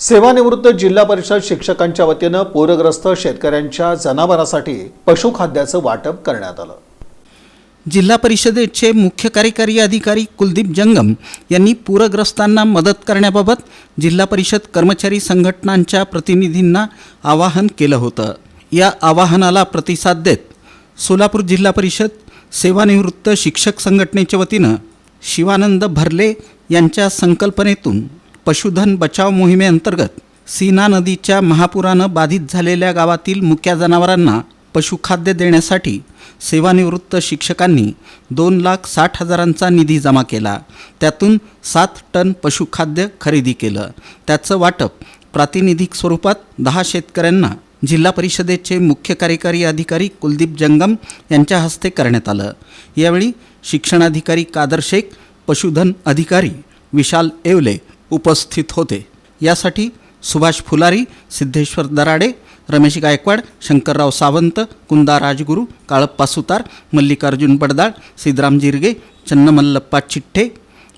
सेवानिवृत्त जिल्हा परिषद शिक्षकांच्या वतीनं पूरग्रस्त शेतकऱ्यांच्या जनावरांसाठी पशुखाद्याचं वाटप करण्यात आलं. जिल्हा परिषदेचे मुख्य कार्यकारी अधिकारी कुलदीप जंगम यांनी पूरग्रस्तांना मदत करण्याबाबत जिल्हा परिषद कर्मचारी संघटनांच्या प्रतिनिधींना आवाहन केलं होतं. या आवाहनाला प्रतिसाद देत सोलापूर जिल्हा परिषद सेवानिवृत्त शिक्षक संघटनेच्या वतीनं शिवानंद भरले यांच्या संकल्पनेतून पशुधन बचाव मोहिमेअंतर्गत सीना नदीच्या महापुरानं बाधित झालेल्या गावातील मुक्या जनावरांना पशुखाद्य देण्यासाठी सेवानिवृत्त शिक्षकांनी दोन लाख साठ हजारांचा निधी जमा केला. त्यातून सात टन पशुखाद्य खरेदी केलं. त्याचं वाटप प्रातिनिधिक स्वरूपात दहा शेतकऱ्यांना जिल्हा परिषदेचे मुख्य कार्यकारी अधिकारी कुलदीप जंगम यांच्या हस्ते करण्यात आलं. यावेळी शिक्षणाधिकारी कादर शेख पशुधन अधिकारी विशाल येवले उपस्थित होते. यासाठी सुभाष फुलारी सिद्धेश्वर दराडे रमेश गायकवाड शंकरराव सावंत कुंदा राजगुरू काळप्पा सुतार मल्लिकार्जुन बडदाळ सिद्धराम जिरगे चन्नमल्लप्पा चिठ्ठे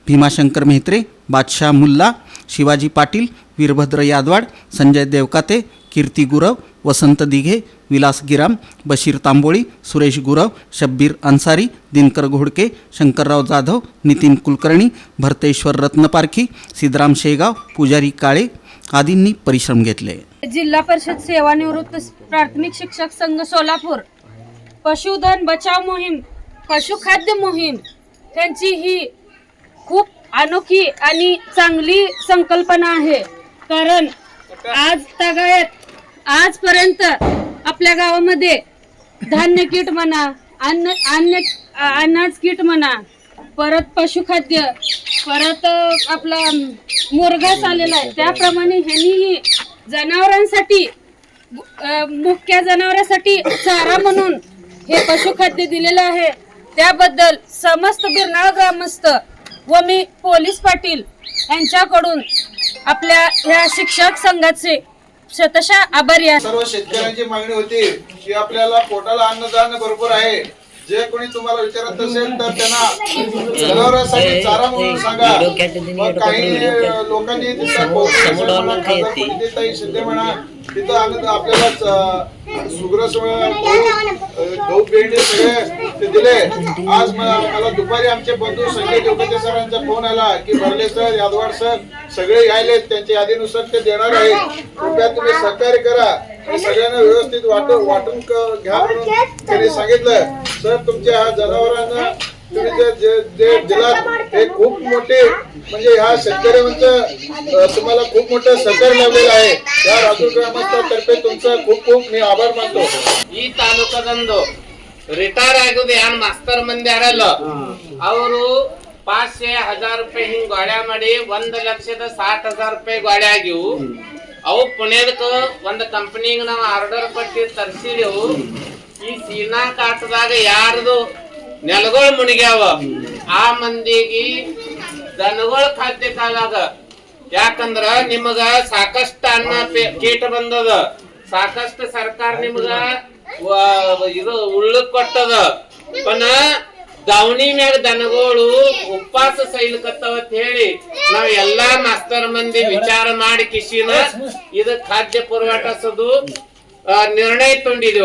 भीमाशंकर मेहत्रे बादशाह मुल्ला शिवाजी पाटील वीरभद्र यादवाड संजय देवकाते कीर्ती गुरव वसंत दिघे विलास गिराम बशीर तांबोळी सुरेश गुरव शब्बीर अन्सारी दिनकर घोडके शंकरराव जाधव नितीन कुलकर्णी भरतेश्वर रत्नपारखी सिद्धराम शेगाव पुजारी काळे आदींनी परिश्रम घेतले. जिल्हा परिषद सेवानिवृत्त प्राथमिक शिक्षक संघ सोलापूर पशुधन बचाव मोहीम पशुखाद्य मोहीम त्यांची ही खूप अनोखी आणि चांगली संकल्पना आहे. कारण आज तगायत आजपर्यंत आपल्या गावामध्ये धान्य किट म्हणा अन्न अन्न अन्नाच किट म्हणा परत पशुखाद्य परत आपला अम, मुरघास आलेला आहे. त्याप्रमाणे ह्यांनीही जनावरांसाठी अ, मुख्य जनावरांसाठी चारा म्हणून हे पशुखाद्य दिलेलं आहे. त्याबद्दल समस्त बिरनाळ ग्रामस्थ व मी पोलीस पाटील यांच्याकडून आपल्या ह्या शिक्षक संघाचे शतशः आभारी आहे. सर्व शेतकऱ्यांची मागणी होती की आपल्याला पोटाला अन्नदान भरपूर आहे. जे कोणी तुम्हाला विचारत असेल तर त्यांना जनावरांसाठी चारा म्हणून सांगा. काही लोकांनी कोकणी म्हणा, तिथं आनंद आपल्याला सुग्रस गहू पेंडे सगळे ते दिले. आज मला दुपारी आमचे बंधू संजय देवकते सरांचा फोन आला की भरले सर यादवाड सर सगळे यायले त्यांच्या यादीनुसार ते देणार आहे कृपया तुम्ही सहकार्य करा. सगळ्यांना व्यवस्थित वाटून वाटून घ्या त्यांनी सांगितलं. सर तुमच्या ह्या जनावरांना तुम्ही जे जे दिलात हे खूप मोठे म्हणजे ह्या शेतकऱ्यांचं तुम्हाला खूप मोठं सहकार लागलेलं आहे. या राजू ग्रामस्थातर्फे तुमचा खूप खूप मी आभार मानतो. ही तालुका धंदो. ರಿಟೈರ್ ಆಗುದು ಏನ್ ಮಾಸ್ತರ್ ಮಂದಿ ಅರಲ್ಲ ಅವರು ಪಾಚೆ ಹಜಾರ್ ರೂಪಾಯಿ ಹಿಂಗ್ ಗೋಳ್ಯಾ ಮಾಡಿ ಒಂದ್ ಲಕ್ಷದ ಸಾತ್ ಹಜಾರ್ ರೂಪಾಯಿ ಗೋಳ್ಯಾ ಆಗಿವು ಅವು ಪುಣ್ಯದಕ್ಕ ಒಂದ್ ಕಂಪನಿಗೆ ನಾವು ಆರ್ಡರ್ ಕೊಟ್ಟು ತರ್ಸಿದೆವು. ಈ ಸೀನಾ ಕಾಟದಾಗ ಯಾರದು ನೆಲಗಳು ಮುಣಿಗ್ಯಾವ? ಆ ಮಂದಿಗೆ ದನಗಳ ಖಾದ್ಯ ಕಾಲಾಗ. ಯಾಕಂದ್ರ ನಿಮಗ ಸಾಕಷ್ಟು ಅನ್ನ ಕೀಟ ಬಂದದ. ಸಾಕಷ್ಟು ಸರ್ಕಾರ ನಿಮಗ ಇದು ಉಳ್ಳಕ್ ಕೊಟ್ಟದ. ದಾವಣಿ ಮ್ಯಾಗ ದನಗಳು ಉಪವಾಸ ಅಂತ ಹೇಳಿ ನಾವ್ ಎಲ್ಲಾ ಮಾಸ್ತರ್ ಮಂದಿ ವಿಚಾರ ಮಾಡಿ ಕಿಶಿನ ಇದು ಖಾದ್ಯ ಪುರವಾಟಿಸೋದು ನಿರ್ಣಯ ತೊಂಡಿದೆವು